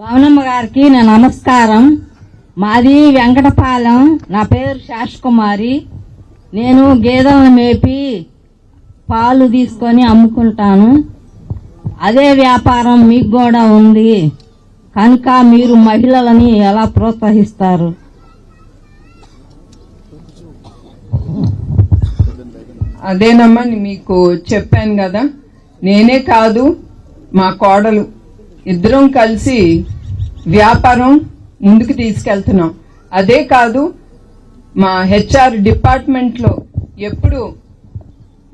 భవనమ్మ గారికి నా నమస్కారం. మాది వెంకటపాలెం. నా పేరు శాశ్వకుమారి నేను గేదెలను మేపి పాలు తీసుకొని అమ్ముకుంటాను. అదే వ్యాపారం మీకు కూడా ఉంది. కనుక మీరు మహిళలని ఎలా ప్రోత్సహిస్తారు? అదేనమ్మా మీకు చెప్పాను కదా. నేనే కాదు మా కోడలు. ఇద్దరం కలిసి వ్యాపారం ముందుకు తీసుకెళ్తున్నాం. అదే కాదు మా హెచ్ఆర్ డిపార్ట్మెంట్లో ఎప్పుడు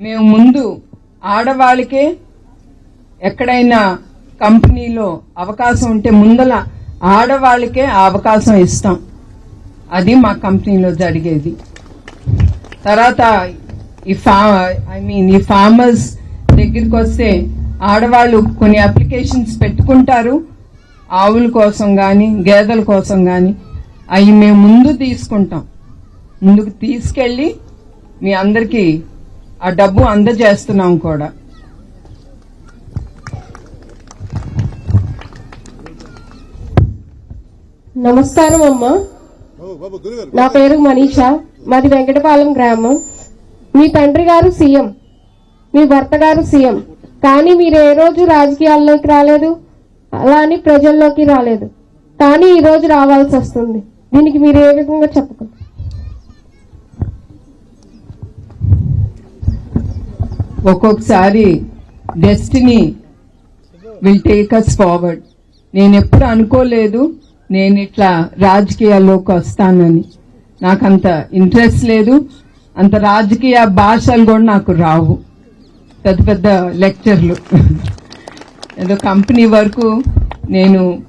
మేము ముందు ఆడవాళ్ళకే ఎక్కడైనా కంపెనీలో అవకాశం ఉంటే ముందల ఆడవాళ్ళకే ఆ అవకాశం ఇస్తాం. అది మా కంపెనీలో జరిగేది. తర్వాత ఈ ఫా ఐ మీన్ ఈ ఫార్మర్స్ దగ్గరికి వస్తే ఆడవాళ్ళు కొన్ని అప్లికేషన్స్ పెట్టుకుంటారు. ఆవుల కోసం కానీ గేదెల కోసం కానీ అవి మేము ముందు తీసుకుంటాం. ముందుకు తీసుకెళ్ళి మీ అందరికీ ఆ డబ్బు అందజేస్తున్నాం కూడా. నమస్కారం అమ్మా. నా పేరు మనీషా. మాది వెంకటపాలెం గ్రామం. మీ తండ్రి గారు సీఎం. మీ భర్త గారు సీఎం. కానీ మీరు ఏ రోజు రాజకీయాల్లోకి రాలేదు? అలా అని ప్రజల్లోకి రాలేదు. కానీ ఈ రోజు రావాల్సి వస్తుంది. దీనికి మీరు ఏ విధంగా చెప్పకండి ఒక్కొక్కసారి destiny will take us forward నేను ఎప్పుడు అనుకోలేదు నేను ఇట్లా రాజకీయాల్లోకి వస్తానని. నాకు అంత ఇంట్రెస్ట్ లేదు. అంత రాజకీయ భాషలు కూడా నాకు రావు. పెద్ద పెద్ద లెక్చర్లు. ఏదో కంపెనీ వరకు నేను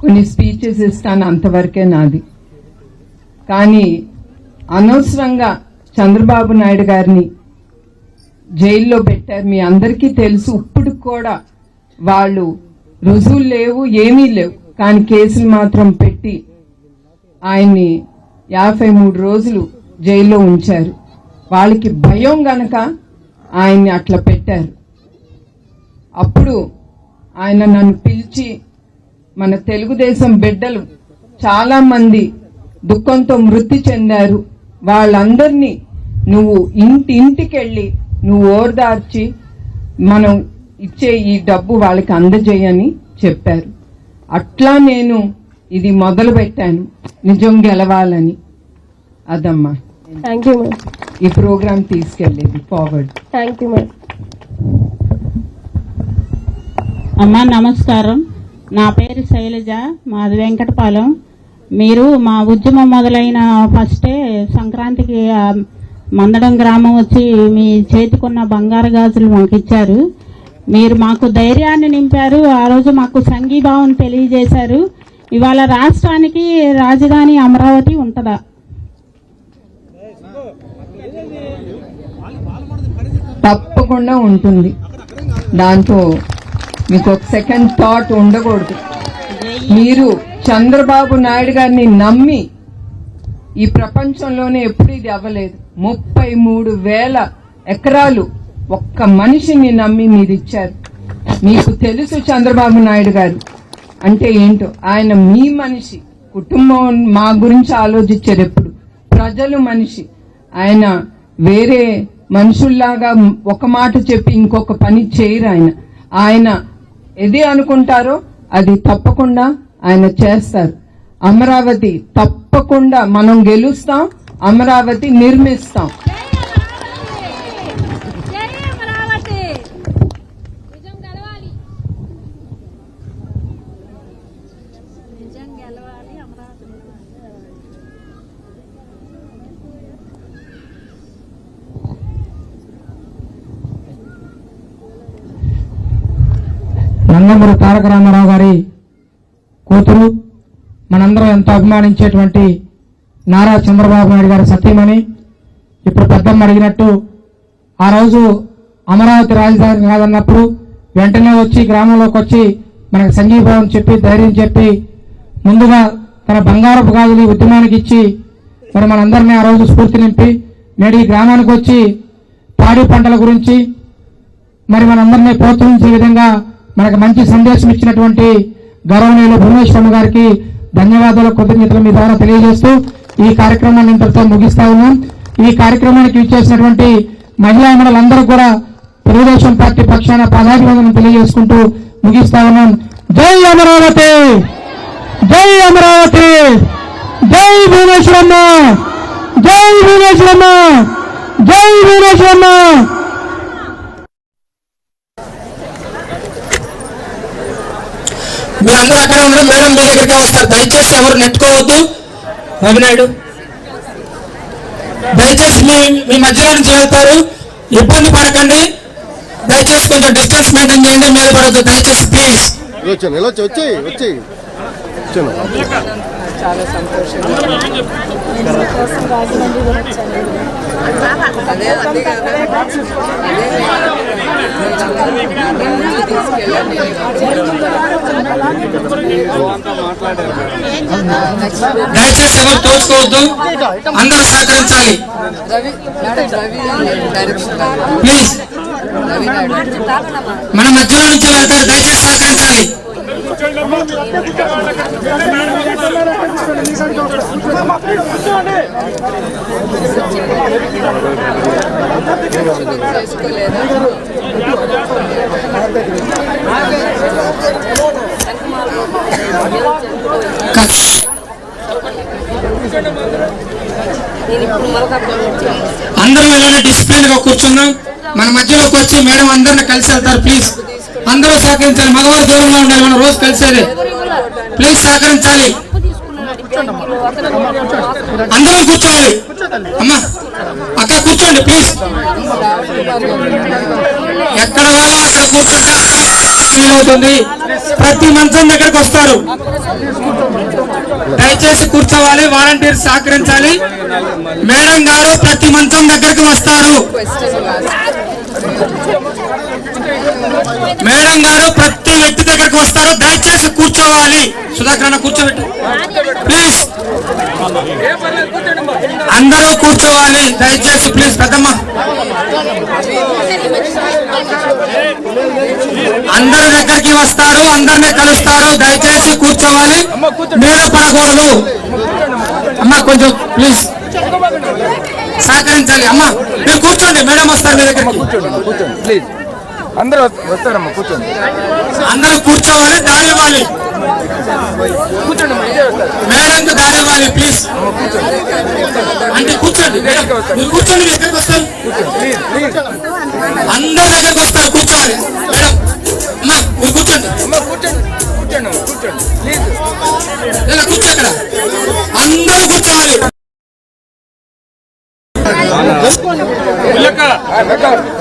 కొన్ని స్పీచెస్ ఇస్తాను అంతవరకే నాది. కానీ అనవసరంగా చంద్రబాబు నాయుడు గారిని జైల్లో పెట్టారు. మీ అందరికీ తెలుసు ఇప్పుడు కూడా వాళ్ళు రుజువులు లేవు ఏమీ లేవు. కానీ కేసులు మాత్రం పెట్టి ఆయన్ని యాభై మూడు రోజులు జైల్లో ఉంచారు. వాళ్ళకి భయం గనక ఆయన్ని అట్లా పెట్టారు. అప్పుడు ఆయన నన్ను పిలిచి మన తెలుగుదేశం బిడ్డలు చాలా మంది దుఃఖంతో మృతి చెందారు. వాళ్ళందరినీ నువ్వు ఇంటి ఇంటికెళ్ళి నువ్వు ఓర్దార్చి మనం ఇచ్చే ఈ డబ్బు వాళ్ళకి అందజేయని చెప్పారు. అట్లా నేను ఇది మొదలు పెట్టాను నిజం గెలవాలని. అదమ్మా. థ్యాంక్ యూ ఈ ప్రోగ్రాం తీసుకెళ్ళేది. ఫార్వర్డ్ థ్యాంక్ యూ మేడం అమ్మా నమస్కారం. నా పేరు శైలజ మాది వెంకటపాలెం. మీరు మా ఉద్యమం మొదలైన ఫస్టే సంక్రాంతికి మందడం గ్రామం వచ్చి మీ చేతికున్న బంగారు గాజులు మాకు ఇచ్చారు మీరు మాకు ధైర్యాన్ని నింపారు. ఆ రోజు మాకు సంఘీభావం తెలియజేశారు. ఇవాళ రాష్ట్రానికి రాజధాని అమరావతి ఉంటుందా? తప్పకుండా ఉంటుంది. దాంతో మీకు ఒక సెకండ్ థాట్ ఉండకూడదు. మీరు చంద్రబాబు నాయుడు గారిని నమ్మి ఈ ప్రపంచంలోనే ఎప్పుడు ఇది అవ్వలేదు. ముప్పై మూడు వేల ఎకరాలు ఒక్క మనిషిని నమ్మి మీరు ఇచ్చారు. మీకు తెలుసు చంద్రబాబు నాయుడు గారు. అంటే ఏంటో ఆయన మీ మనిషి కుటుంబం మా గురించి ఆలోచించారు ఎప్పుడు? ప్రజలు మనిషి. ఆయన వేరే మనుషుల్లాగా ఒక మాట చెప్పి ఇంకొక పని చేయరు ఆయన. ఆయన ఏది అనుకుంటారో అది తప్పకుండా ఆయన చేస్తారు. అమరావతి తప్పకుండా మనం గెలుస్తాం అమరావతి నిర్మిస్తాం జై అమరావతి నిజం గెలవాలి నిజం గెలవాలి అమరావతి నందమూరి తారక రామారావు గారి కూతురు మనందరం ఎంతో అభిమానించేటువంటి నారా చంద్రబాబు నాయుడు గారి సత్యమని ఇప్పుడు పెద్దమ్మ అడిగినట్టు ఆ రోజు అమరావతి రాజధాని కాదన్నప్పుడు వెంటనే వచ్చి గ్రామంలోకి వచ్చి మనకు సంఘీభావం చెప్పి ధైర్యం చెప్పి ముందుగా తన బంగారపు గాజులు ఉద్యమానికి ఇచ్చి మరి మనందరినీ ఆ రోజు స్ఫూర్తి నింపి నేడు ఈ గ్రామానికి వచ్చి పాడి పంటల గురించి మరి మనందరినీ ప్రోత్సహించే విధంగా మనకు మంచి సందేశం ఇచ్చినటువంటి గౌరవనీయులు భువనేశ్వరమ్మ గారికి ధన్యవాదాలు కృతజ్ఞతలు మీ ద్వారా తెలియజేస్తూ ఈ కార్యక్రమాన్ని ఇంతటితో ముగిస్తా ఉన్నాం. ఈ కార్యక్రమానికి ఇచ్చేసినటువంటి మహిళా మండలందరూ కూడా తెలుగుదేశం పార్టీ పక్షాన పదాభివందనం తెలియజేసుకుంటూ ముగిస్తా ఉన్నాం. జై అమరావతి! జై అమరావతి! జై భువనేశ్వరమ్మ! జై భువనేశ్వరమ్మ! జై భువనేశ్వరమ్మ! మీరందరూ అక్కడ ఉండడం మేడం మీ దగ్గరికి వస్తారు. దయచేసి ఎవరు నెట్టుకోవద్దు. రవినాయుడు. దయచేసి మీ మీ మధ్యలో నుంచి వెళ్తారు ఇబ్బంది పడకండి. దయచేసి కొంచెం డిస్టెన్స్ మెయింటైన్ చేయండి. మీద పడద్దు దయచేసి ప్లీజ్. వచ్చి వచ్చి వచ్చి వచ్చాను దయచేసి ఎవరు తోచుకోవద్దు అందరూ సహకరించాలి. ప్లీజ్. మన మధ్యలో నుంచి వెళ్తారు దయచేసి సహకరించాలి. చేసుకోలేదా? అందరూ ఇలానే డిసిప్లిన్గా కూర్చుందాం మన మధ్యలోకి వచ్చి మేడం అందరిని కలిసి వెళ్తారు ప్లీజ్ అందరూ సహకరించాలి. మగవారు దూరంగా ఉండాలి మనం రోజు కలిసేది. ప్లీజ్ సహకరించాలి. అందరూ కూర్చోవాలి. అమ్మా అక్కడ కూర్చోండి ప్లీజ్ ఎక్కడ వాళ్ళు అక్కడ కూర్చుంటే ఫీల్ అవుతుంది ప్రతి మంచం దగ్గరకు వస్తారు. దయచేసి కూర్చోవాలి వాలంటీర్స్ సహకరించాలి. మేడం గారు ప్రతి మంచం దగ్గరకు వస్తారు. మేడం గారు ప్రతి వ్యక్తి దగ్గరకు వస్తారు. దయచేసి కూర్చోవాలి. సుధాకర్ అన్న కూర్చోబెట్టు. ప్లీజ్ అందరూ కూర్చోవాలి. దయచేసి ప్లీజ్ పెద్దమ్మ. అందరి దగ్గరికి వస్తారు. అందరిని కలుస్తారు. దయచేసి కూర్చోవాలి. మీద పడకూడదు. అమ్మ కొంచెం ప్లీజ్ సహకరించాలి. అమ్మ మీరు కూర్చోండి. మేడం వస్తారు మీ దగ్గరికి. ప్లీజ్ అందరూ వస్తారమ్మా కూర్చోండి. అందరూ కూర్చోవాలి దారి ఇవ్వాలి. మేడంకి దారి ఇవ్వాలి ప్లీజ్ అంటే కూర్చోండి. మీరు కూర్చోండి మీరు ఎక్కడికి వస్తారు? అందరి దగ్గరికి వస్తారు కూర్చోవాలి. మేడం అమ్మా మీరు కూర్చోండి. ఇలా కూర్చో అక్కడ. అందరూ కూర్చోవాలి.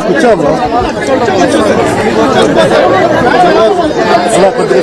కూర్చోమ్మా అలా కొద్దిగా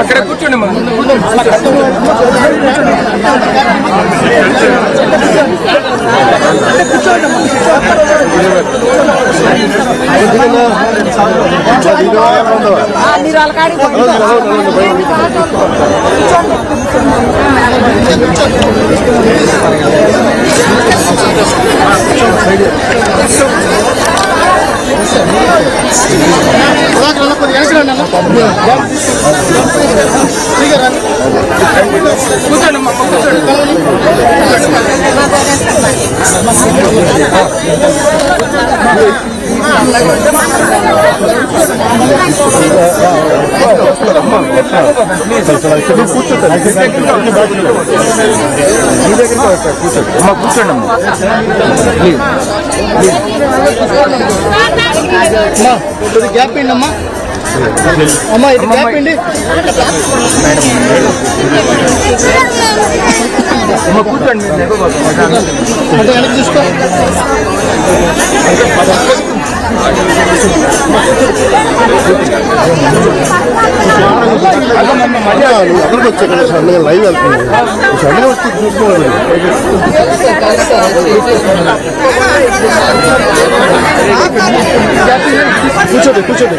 అక్కడ కూర్చోండి అమ్మా కూర్చోండి కూర్చోండి అమ్మా కూర్చోండి అమ్మా గ్యాప్ ఇండి అమ్మా. అమ్మా ఇది గ్యాప్ ఇండి కూర్చోండి. అంటే వెనక్కి చూసుకో. అక్కడికి వచ్చి ఇక్కడ సడన్గా లైవ్ వెళ్తున్నాను సడన్గా వచ్చి చూసుకోవాలి కూర్చోండి కూర్చోండి.